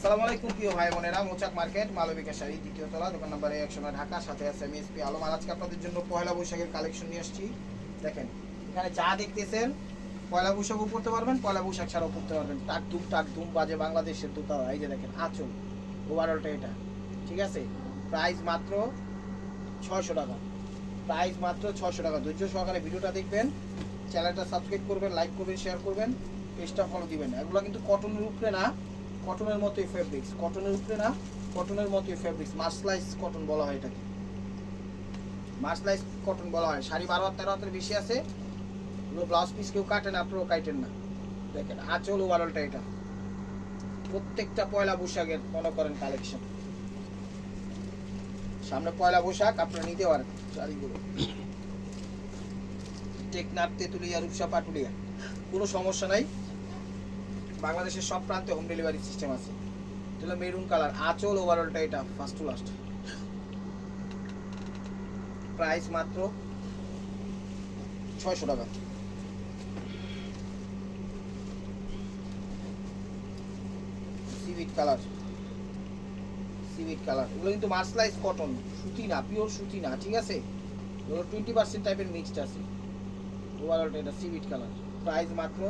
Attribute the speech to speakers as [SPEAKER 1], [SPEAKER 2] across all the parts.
[SPEAKER 1] আসসালামু আলাইকুম, প্রিয় ভাই বোনেরা। মোচাক মার্কেট মালবিকা শাড়ি দ্বিতীয় তলা, দোকান নাম্বার একশো নয় ঢাকা, সাথে আছে আমি এসপি আলম। আর আজকে আপনাদের জন্য পয়লা বৈশাখের কালেকশন নিয়ে আসছি। দেখেন, এখানে যা দেখতেছেন, পয়লা বৈশাখও পড়তে পারবেন, পয়লা বৈশাখ ছাড়াও পড়তে পারবেন। টাক ধুম টাক ধুম বাজে বাংলাদেশের দুটা এই যে দেখেন, আঁচল ওভারঅলটা এটা। ঠিক আছে? প্রাইস মাত্র ছয়শো টাকা। প্রাইস মাত্র ছয়শো টাকা। ধৈর্য সহকারে ভিডিওটা দেখবেন চ্যানেলটা সাবস্ক্রাইব করবেন লাইক করবেন শেয়ার করবেন পেজটা ফলো দিবেন। এগুলো কিন্তু কটনের উপরে না। কটনের মতোই ফেব্রিক্স কটনের উপরে না কটনের মতোই ফেব্রিক্স মাসলাইস কটন বলা হয় এটাকে। মাসলাইস কটন বলা হয়। শাড়ি বারো হাত, তেরো বেশি আছে। এগুলো ব্লাউজ পিস কেউ কাটেন আপনারাও কাটেন না। দেখেন, আঁচল ওভারঅলটা এটা। প্রত্যেকটা পয়লা বৈশাখের মনে করেন কালেকশন সামনে পয়লা বৈশাখ, আপনারা নিতে পারেন শাড়িগুলো। টেকনাফ তেঁতুলিয়া, রূপসা, পাটুলিয়া। কোনো সমস্যা নাই। বাংলাদেশের সব প্রান্তে হোম ডেলিভারি সিস্টেম আছে। এটা মেরুন কালার আঁচল ওভারঅলটা এটা ফার্স্ট টু লাস্ট প্রাইস মাত্র ছয়শো টাকা। সিভিট কালার সিভিট কালার এগুলো কিন্তু মার্সলাইজ কটন সুতি না পিওর সুতি না, ঠিক আছে? এগুলো টোয়েন্টি পার্সেন্ট টাইপের মিক্সড আছে। ওভারঅলটা এটা সিভিট কালার প্রাইস মাত্র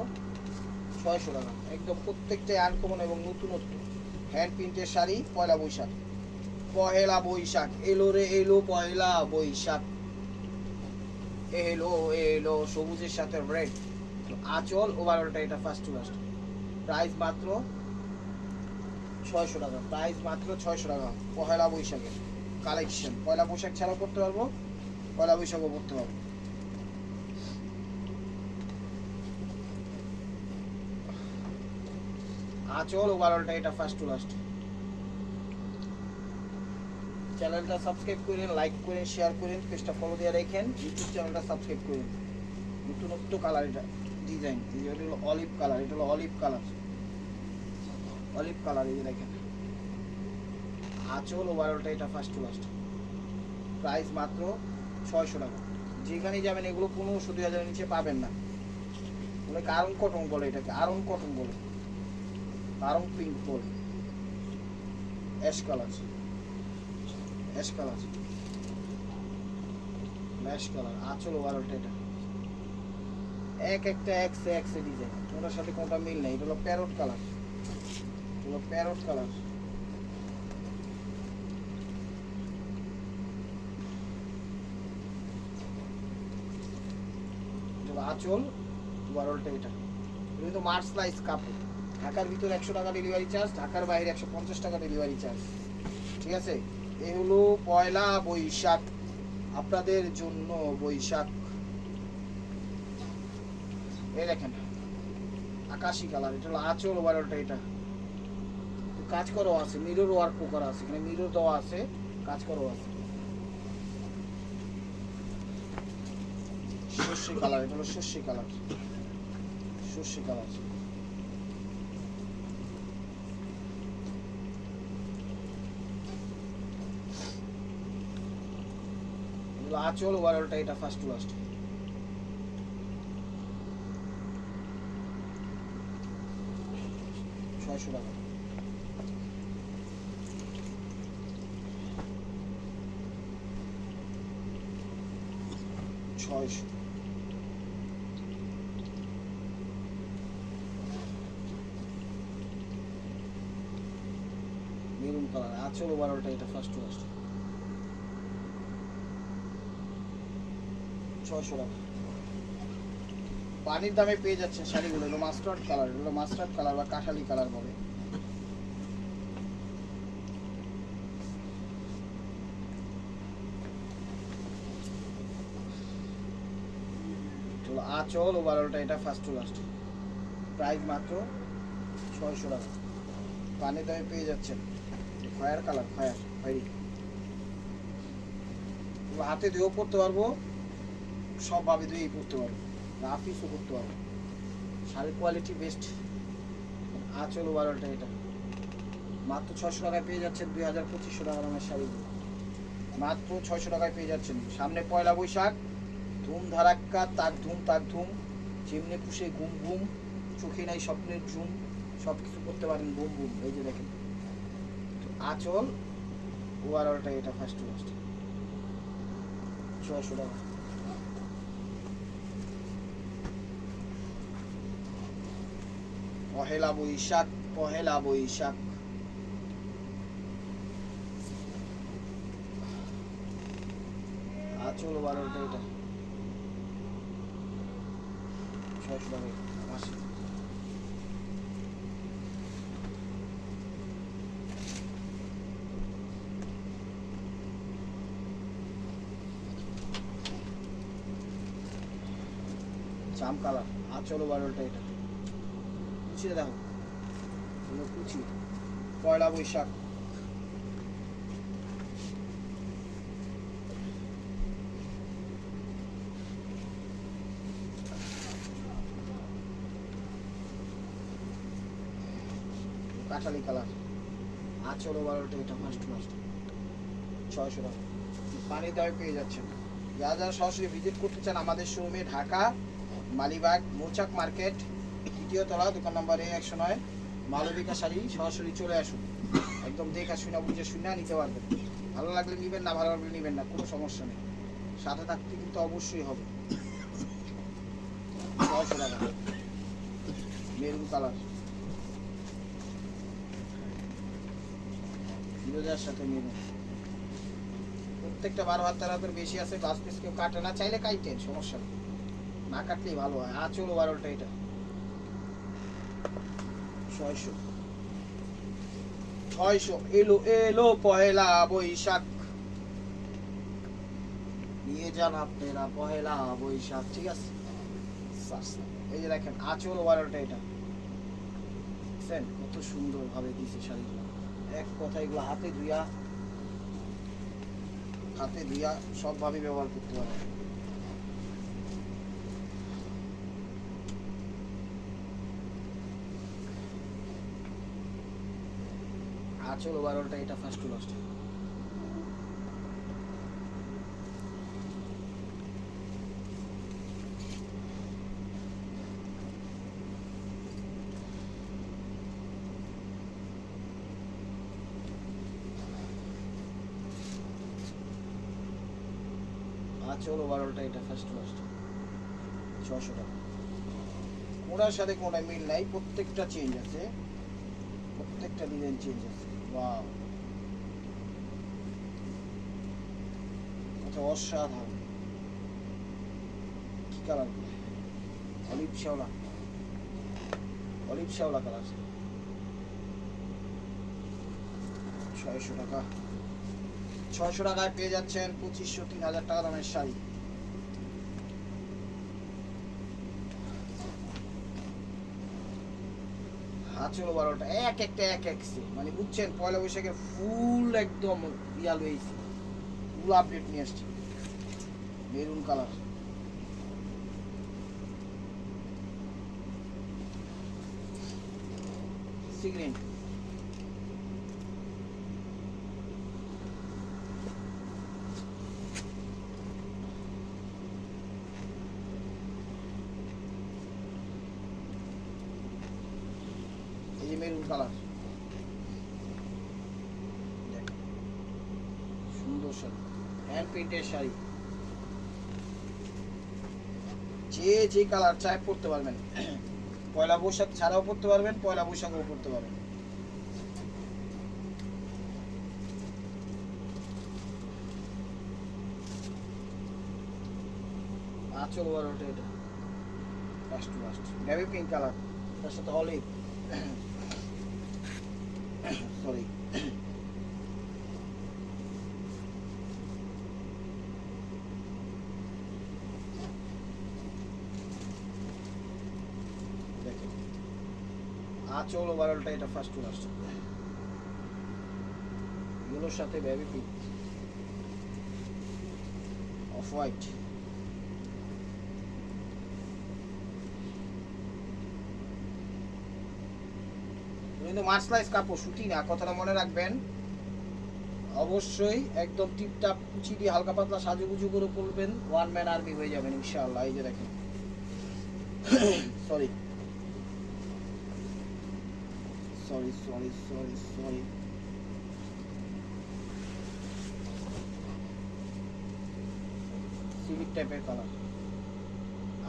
[SPEAKER 1] ছয়শো টাকা। একদম প্রত্যেকটাই আনকমন এবং নতুনত্ব। হ্যান্ড প্রিন্টের শাড়ি, পয়লা বৈশাখ। পহেলা বৈশাখ। এলো রে, এলো পয়লা বৈশাখ। এলো এলো, সবুজের সাথে রেড আঁচল ওভারঅলটা এটা ফার্স্ট টু লাস্ট প্রাইস মাত্র ছয়শো টাকা। প্রাইস মাত্র ছয়শো টাকা। পহেলা বৈশাখের কালেকশন পয়লা বৈশাখ ছাড়াও করতে পারব, পয়লা বৈশাখও করতে পারব। আঁচল ওভারঅলটা এটা ফার্স্ট টু লাস্ট চ্যানেলটা সাবস্ক্রাইব করেন লাইক করেন শেয়ার করেন পেজটা ফলো দিয়ে রাখেন ইউটিউব চ্যানেলটা সাবস্ক্রাইব করেন। নতুনত্ব কালার এটা ডিজাইন এটা হলো অলিভ কালার এটা হলো অলিভ কালার অলিভ কালার এই যে দেখেন। আঁচল ওভারঅলটা এটা ফার্স্ট টু লাস্ট প্রাইস মাত্র ছয়শো টাকা। যেখানে যাবেন, এগুলো পনেরোশো দুই হাজারের নিচে পাবেন না। অনেকে আরং কটন বলে এটাকে আরং কটন বলে। আরং পিঙ্ক বলে ash colour ash colour ash colour আঁচল ওভারঅলটা এটা। এক একটা এক্স এক্স ডিজাইন কোনটার সাথে কোনটা মিল নেই। এটা হলো প্যারট কালার এটা হলো প্যারট কালার আঁচল ওভারঅলটা এটা। কিন্তু মার্চ স্লাইস কাপড়। ঢাকার ভিতর একশো টাকা ডেলিভারি চার্জ ঢাকার বাইরে একশো পঞ্চাশ টাকা ডেলিভারি চার্জ ঠিক আছে? এ হলো পয়লা বৈশাখ। আপনাদের জন্য বৈশাখ। এই দেখেন, আকাশি কালার এটা হলো আঁচল ওভারঅলটা এটা। কাজ করা আছে মিরর ওয়ার্ক করা আছে, এখানে মিরর দেওয়া আছে, কাজ করা আছে। সর্ষে কালার এটা হলো সর্ষে কালার সর্ষে কালার এগুলো আঁচল ওভারঅলটা এটা ফার্স্ট টু লাস্ট ছয়শো টাকা। ছয়শো। মেরুন কালার আঁচল ওভারঅলটা এটা ফার্স্ট টু লাস্ট ছয়শো টাকা। পানির দামে পেয়ে যাচ্ছেন শাড়িগুলো, এগুলো মাস্টার্ড কালার এগুলো মাস্টার্ড কালার বা কাঠালি কালার বলে। আঁচল ওভারঅলটা এটা ফার্স্ট টু লাস্ট প্রাইস মাত্র ছয়শো টাকা। পানির দামে পেয়ে যাচ্ছেন খয়ার কালার খয়ার, খয়েরি। হাতে দিয়েও পড়তে পারব। সব ভাবে দিয়েই পড়তে পারব রাফিসও করতে পারব শাড়ির কোয়ালিটি বেস্ট আঁচল ওভারঅলটা এটা। মাত্র ছশো টাকায় পেয়ে যাচ্ছেন দুই হাজার পঁচিশশো টাকা দামের শাড়িগুলো মাত্র ছয়শো টাকায় পেয়ে যাচ্ছেন। সামনে পয়লা বৈশাখ। ধুম ধারাক্কা, তাক ধুম তাক ধুম। যেমনি খুশি ঘুম ঘুম। চোখে নাই স্বপ্নের ঝুম। সব কিছু করতে পারেন বুম বুম এই যে দেখেন। আঁচল ওভারঅলটা এটা ফার্স্ট ফার্স্ট ছয়শো টাকা। পহেলা বৈশাখ পহেলা বৈশাখ আঁচল ওভারঅলটা এটা ছয়শো টাকা মাসে জাম কালার আঁচল বারোটা এটা কুচিটা দেখো কুচি। পয়লা বৈশাখ। কাঁঠালি কালার। আঁচল বারোটা এটা ফার্স্ট ফার্স্ট ছয়শো টাকা। পানি দামে পেয়ে যাচ্ছেন। যারা যারা সরাসরি ভিজিট করতে চান আমাদের শোরুমে ঢাকা, মালিবাগ, মৌচাক মার্কেট তৃতীয় তলা, দোকান নম্বর এ একশো নয়, মালবিকা শাড়ি, সরাসরি চলে আসুন। একদম দেখা শুনে বুঝে শুনে নিতে পারবেন। ভালো লাগলে নেবেন না, ভালো লাগলে নেবেন না, কোনো সমস্যা নেই। সাথে থাকতে কিন্তু অবশ্যই হবে। ছয়শো টাকা। Maroon colour. ফিরোজার সাথে মেরুন। প্রত্যেকটা বারো হাত তেরো হাতের বেশি আছে গাছ পিস কেউ কাটে না, চাইলে কাইটেন সমস্যা না কাটলেই ভালো হয়। আচল বারোটা এটা। ছয়শো। ছয়শো। এলো এলো পহেলা বৈশাখ। নিয়ে যান আপনারা পহেলা বৈশাখ, ঠিক আছে? এই যে দেখেন, আচল বারোটা এটা। দেখছেন কত সুন্দর ভাবে দিছে শাড়িগুলো। এক কথা এগুলো হাতে ধুইয়া হাতে ধুইয়া সবভাবে ব্যবহার করতে পারে আচল বারোটা, এটা ফার্স্ট লাস্ট আচল বারোটা, এটা ফার্স্ট লাস্ট ছশো টাকা কোনার সাথে কোনটা মিল নাই, প্রত্যেকটা চেঞ্জ আছে। প্রত্যেকটা ডিজাইন চেঞ্জ আছে। ওয়াও অসাধারণ। কি কালার অলিভ শ্যাওলা। অলিভ শ্যাওলা কালার ছয়শো টাকা। ছয়শো টাকায় পেয়ে যাচ্ছেন পঁচিশশো, তিন হাজার টাকা দামের শাড়ি। আচল বারোটা এক একটা, এক এক মানে বুঝছেন, পয়লা বৈশাখের ফুল একদম রিয়াল হয়েছে। ফুল আপডেট নিয়ে আসছে। Maroon colour. সিগ্রিন এই যে মেরুন কালার। সুন্দর শাড়ি হ্যান্ড প্রিন্টের শাড়ি। যে যে কালার চায় পরতে পারবেন। পয়লা বৈশাখ ছাড়াও পরতে পারবেন, পয়লা বৈশাখও পরতে পারবেন। আচল বারোটা এটা। Last last navy pink colour. তার সাথে অলিভ দেখেন আচল ওভারঅলটা এটা ফার্স্ট টু লাস্ট এগুলোর সাথে পিঙ্ক অফ হোয়াইট কিন্তু মার্সলাইজ কাপড়, সুতি না, কথাটা মনে রাখবেন। অবশ্যই একদম টিপটাপ কুচি দিয়ে হালকা পাতলা সাজুগুজু করে পড়বেন ওয়ান ম্যান আর্মি হয়ে যাবেন ইনশাআল্লাহ, এই যে দেখেন। Sorry sorry sorry sorry sorry civic টাইপের কালার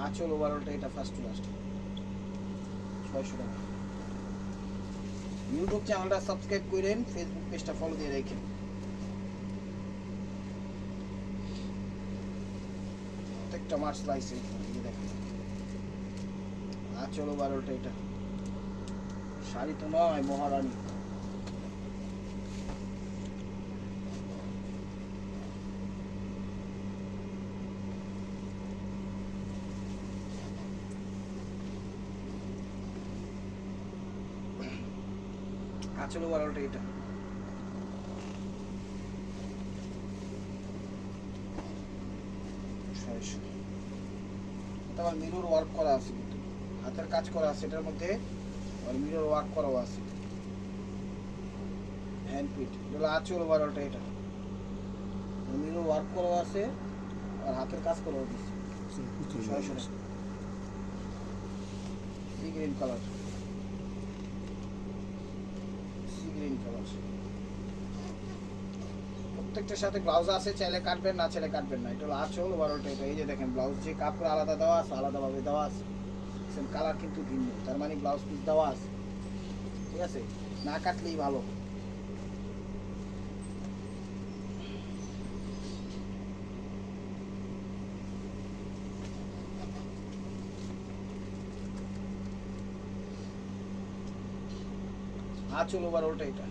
[SPEAKER 1] আচল ওভারঅলটা এটা ফার্স্ট টু লাস্ট ছয়শো টাকা। ইউটিউব চ্যানেলটা সাবস্ক্রাইব করেন ফেসবুক পেজটা ফলো দিয়ে রাখেন। প্রত্যেকটা মাছ স্লাইস দেখেন। চলো বারোটা এটা। শাড়ি তো নয়, মহারানী। আঁচল ওভারঅলটা এটা ছয়শো তোমার মিরর ওয়ার্ক করা আছে কিন্তু হাতের কাজ করা আছে এটার মধ্যে আর মিরর ওয়ার্ক করাও আছে হ্যান্ড পিট এগুলো আঁচল ওভারঅলটা এটা মিরর ওয়ার্ক করাও আছে আর হাতের কাজ করাও দিচ্ছে ছয়শো টাকা সি গ্রিন কালার প্রত্যেকটার সাথে ব্লাউজ আছে চাইলে কাটবেন না চাইলে কাটবেন না। এটা হলো আঁচল ওভারঅলটা এটা। এই যে দেখেন ব্লাউজ যে কাপড় আলাদা দেওয়া আছে আলাদাভাবে দেওয়া আছে। সেম কালার কিন্তু ভিন্ন। তার মানে ব্লাউজ পিস দেওয়া আছে। ঠিক আছে? না কাটলেই ভালো। আঁচল ওভারঅলটা এটা।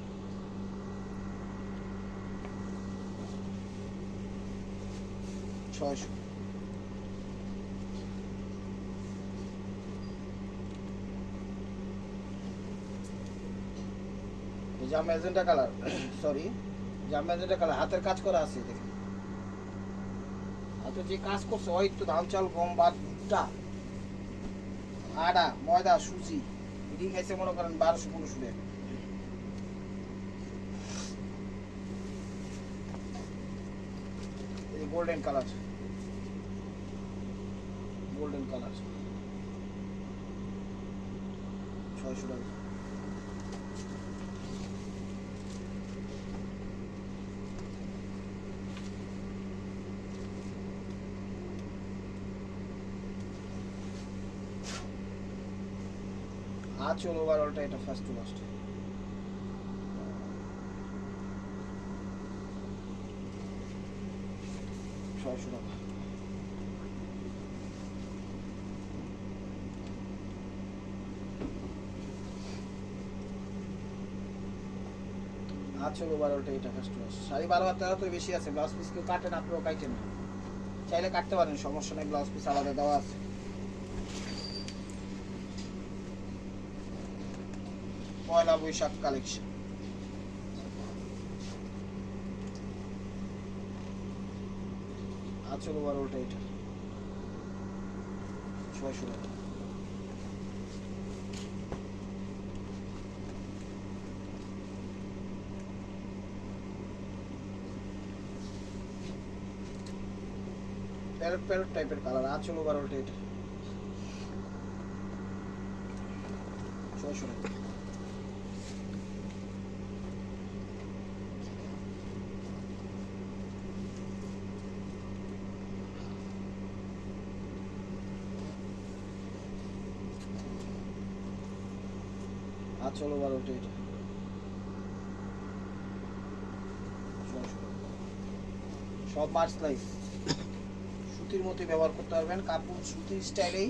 [SPEAKER 1] ছয়শো। ম্যাজেন্টা কালার সরি জাম ম্যাজেন্টা কালার হাতের কাজ করা আছে, দেখেন। হাতে যে কাজ করছে, ওই তো ধান চাল, গম, বাদ ভুট্টা আটা ময়দা, সুজি এটি খাইছে মনে করেন বারোশো পনেরোশো টাকা গোল্ডেন কালার গোল্ডেন কালার ছয়শো টাকা। আচল ওভারঅলটা এটা ফার্স্ট টু লাস্ট ছয়শো টাকা আচল ওভারঅলটা এটা ফার্স্ট লাস্ট সাড়ে বারো টাকা তো বেশি আছে ব্লাউজ পিস কেউ কাটেন আপনিও কাটেন না। চাইলে কাটতে পারেন, সমস্যা নেই ব্লাউজ পিস আলাদা দেওয়া আছে। পয়লা বৈশাখ কালেকশন আচল ওভারঅলটা এটা। ছয়শো টাকা। প্যারট প্যারট টাইপের কালার আচল ওভারঅলটা এটা ছয়শো টাকা আচল ওভারঅলটা এটা ছয়শো সব মার্চ লাইফ সুতির মতো ব্যবহার করতে পারবেন। কাপড় সুতির স্টাইলেই।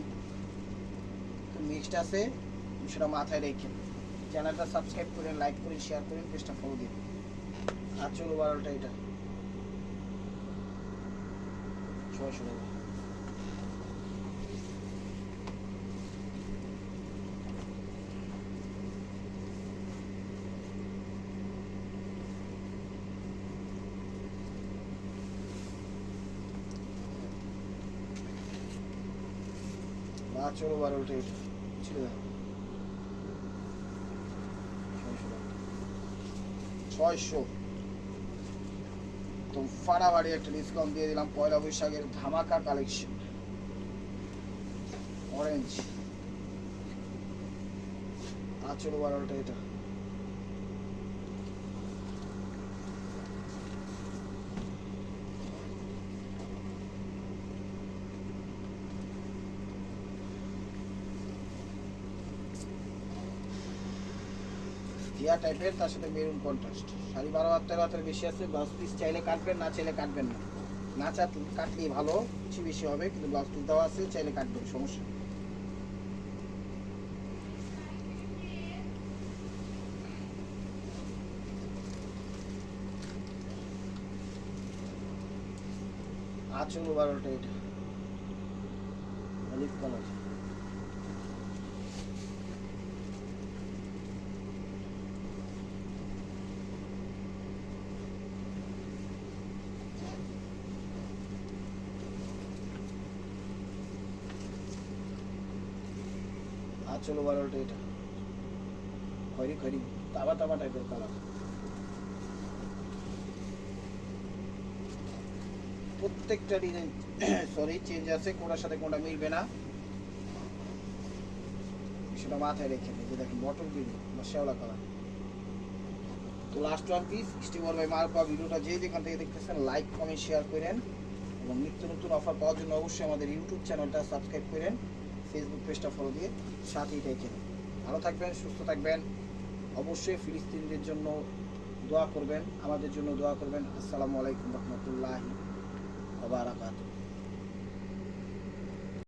[SPEAKER 1] মিক্সড আছে, সেটা মাথায় রেখে। চ্যানেলটা সাবস্ক্রাইব করেন লাইক করেন শেয়ার করেন পেজটা ফলো দিন। আর চলো বারোটা এটা। ছয়শো টাকা। চলো বারোটা এটা ছিল ছয়শো। একদম ফাড়াফাড়ি একটা ডিসকাউন্ট দিয়ে দিলাম, পয়লা বৈশাখের ধামাকা কালেকশন অরেঞ্জ আচল বারোটা এটা। জিয়া টাইপের তার সাথে মেরুন কন্ট্রাস্ট শাড়ি বারো হাত তেরো হাতের বেশি আছে ব্লাউজ পিস চাইলে কাটবেন, না চাইলে কাটবেন না। না চাট, কাটলেই ভালো কিছু বেশি হবে, কিন্তু ব্লাউজ পিস দেওয়া আছে, চাইলে কাটবেন, সমস্যা। আচল বারোটা এটা। অলিভ কালার আচল বারোটা এটা খয়রি খয়রি তাবা তাবা টাইপের কালার প্রত্যেকটা ডিজাইন সরি চেঞ্জ আছে, কোনটার সাথে কোনটা মিলবে না। সেটা মাথায় রেখে দিই যে দেখেন বটল গ্রিন বা শেওলা কালার তো last one piece steamer by মারপা ভিডিওটা যে যেখান থেকে দেখতেছেন লাইক কমেন্ট শেয়ার করেন। এবং নিত্য নতুন অফার পাওয়ার জন্য অবশ্যই আমাদের ইউটিউব চ্যানেলটা সাবস্ক্রাইব করেন। ফেসবুক পেজটা ফলো দিয়ে সাথেই দেখেন। ভালো থাকবেন, সুস্থ থাকবেন। অবশ্যই ফিলিস্তিনদের জন্য দোয়া করবেন, আমাদের জন্য দোয়া করবেন। আসসালামু আলাইকুম রহমতুল্লাহি ওবারাকাতুহ